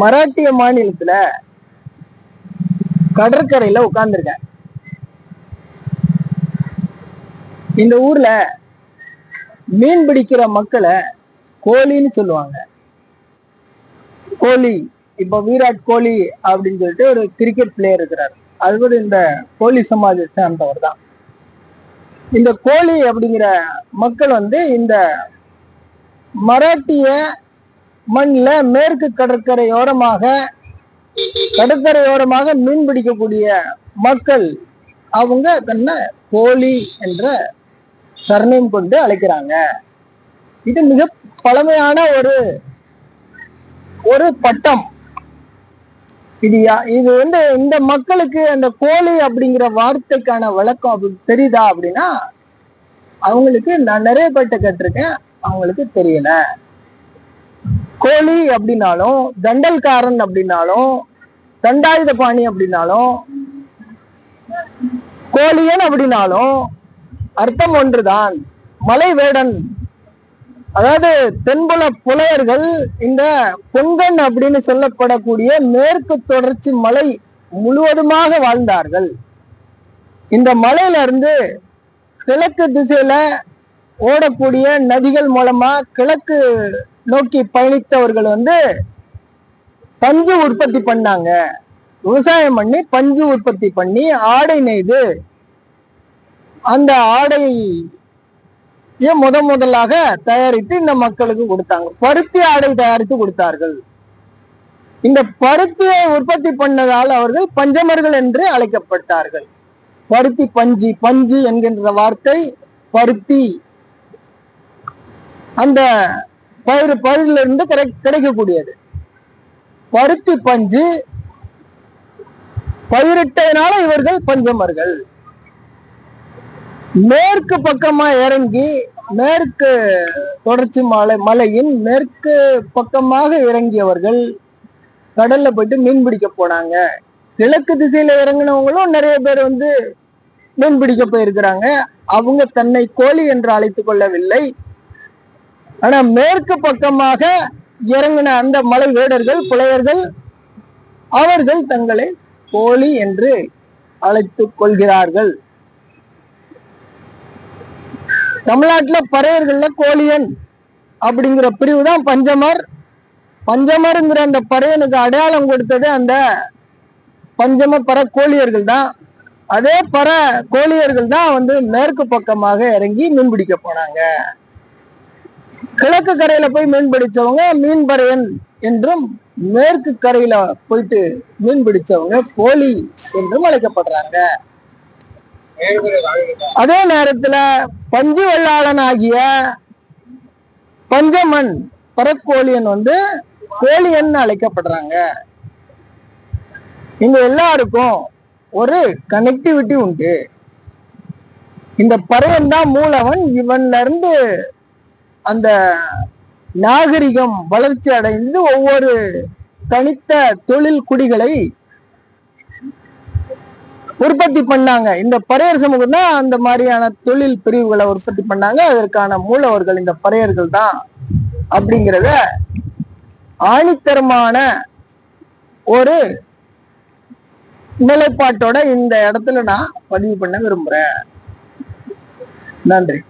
மராட்டிய மாநிலத்துல கடற்கரையில உட்கார்ந்துருக்கேன். இந்த ஊர்ல மீன் பிடிக்கிற மக்களை கோழின்னு சொல்லுவாங்க. கோலி இப்ப விராட் கோலி அப்படின்னு சொல்லிட்டு ஒரு கிரிக்கெட் பிளேயர் இருக்கிறார். அது கூட இந்த கோலி சமாஜத்தை சேர்ந்தவர் தான். இந்த கோழி அப்படிங்கிற மக்கள் வந்து இந்த மராட்டிய மண்ணில் மேற்கு கடற்கரையோரமாக கடற்கரையோரமாக மீன் பிடிக்கக்கூடிய மக்கள் அவங்க தன்னை கோழி என்ற சர்ணயம் கொண்டு அழைக்கிறாங்க. இது மிக பழமையான ஒரு ஒரு பட்டம். இது இது வந்து இந்த மக்களுக்கு அந்த கோழி அப்படிங்கிற வார்த்தைக்கான வழக்கம் அப்படி தெரியுதா அப்படின்னா அவங்களுக்கு நான் நிறைய பேர்ட்ட கேட்டிருக்கேன் அவங்களுக்கு தெரியல. கோழி அப்படின்னாலும் தண்டல்காரன் அப்படின்னாலும் தண்டாயுத பாணி அப்படின்னாலும் கோழியன் அப்படின்னாலும் அர்த்தம் ஒன்றுதான். மலை வேடன் அதாவது தென்புல புலையர்கள் இந்த பொங்கன் அப்படின்னு சொல்லப்படக்கூடிய மேற்கு தொடர்ச்சி மலை முழுவதுமாக வாழ்ந்தார்கள். இந்த மலையில இருந்து கிழக்கு திசையில ஓடக்கூடிய நதிகள் மூலமா கிழக்கு நோக்கி பயணித்தவர்கள் வந்து பஞ்சு உற்பத்தி பண்ணாங்க. விவசாயம் பண்ணி பஞ்சு உற்பத்தி பண்ணி ஆடை நெய்து அந்த ஆடை முத முதலாக தயாரித்து இந்த மக்களுக்கு கொடுத்தாங்க. பருத்தி ஆடை தயாரித்து கொடுத்தார்கள். இந்த பருத்தியை உற்பத்தி பண்ணதால் அவர்கள் பஞ்சமர்கள் என்று அழைக்கப்பட்டார்கள். பருத்தி பஞ்சு பஞ்சு என்கின்ற வார்த்தை பருத்தி அந்த பயிர் பயிரிலிருந்து கிடை கிடைக்கக்கூடியது. பருத்தி பஞ்சு பயிரிட்டதனால இவர்கள் பஞ்சமர்கள். மேற்கு பக்கமா இறங்கி மேற்கு தொடர்ச்சி மலை மலையின் மேற்கு பக்கமாக இறங்கியவர்கள் கடல்ல போயிட்டு மீன் பிடிக்க போனாங்க. கிழக்கு திசையில இறங்கினவங்களும் நிறைய பேர் வந்து மீன் பிடிக்க போயிருக்கிறாங்க. அவங்க தன்னை கோழி என்று அழைத்துக் கொள்ளவில்லை. ஆனா மேற்கு பக்கமாக இறங்கின அந்த மலை வேடர்கள் புலையர்கள் அவர்கள் தங்களை கோழி என்று அழைத்துக் கொள்கிறார்கள். தமிழ்நாட்டுல பறையர்கள்ல கோழியன் அப்படிங்கிற பிரிவு தான் பஞ்சமர். பஞ்சமருங்கிற அந்த பறையனுக்கு அடையாளம் கொடுத்தது அந்த பஞ்சம பற கோழியர்கள் தான். அதே பற கோழியர்கள் தான் வந்து மேற்கு பக்கமாக இறங்கி மீன் பிடிக்க போனாங்க. கிழக்கு கரையில போய் மீன் பிடிச்சவங்க மீன்பறையன் என்றும் மேற்கு கரையில போயிட்டு மீன் பிடிச்சவங்க கோழி என்றும் அழைக்கப்படுறாங்க. அதே நேரத்துல பஞ்சு வெள்ளாளன் ஆகிய பஞ்சமன் பரக்கோழியன் வந்து கோழியன் அழைக்கப்படுறாங்க. இங்க எல்லாருக்கும் ஒரு கனெக்டிவிட்டி உண்டு. இந்த பறையன் தான் மூலவன். இவன்ல இருந்து அந்த நாகரிகம் வளர்ச்சி அடைந்து ஒவ்வொரு தனித்த தொழில் குடிகளை உற்பத்தி பண்ணாங்க. இந்த பறையர் சமூகம் தான் அந்த மாதிரியான தொழில் பிரிவுகளை உற்பத்தி பண்ணாங்க. அதற்கான மூலவர்கள் இந்த பறையர்கள் தான் அப்படிங்கிறத ஆணித்தரமான ஒரு நிலைப்பாட்டோட இந்த இடத்துல நான் பதிவு பண்ண விரும்புறேன். நன்றி.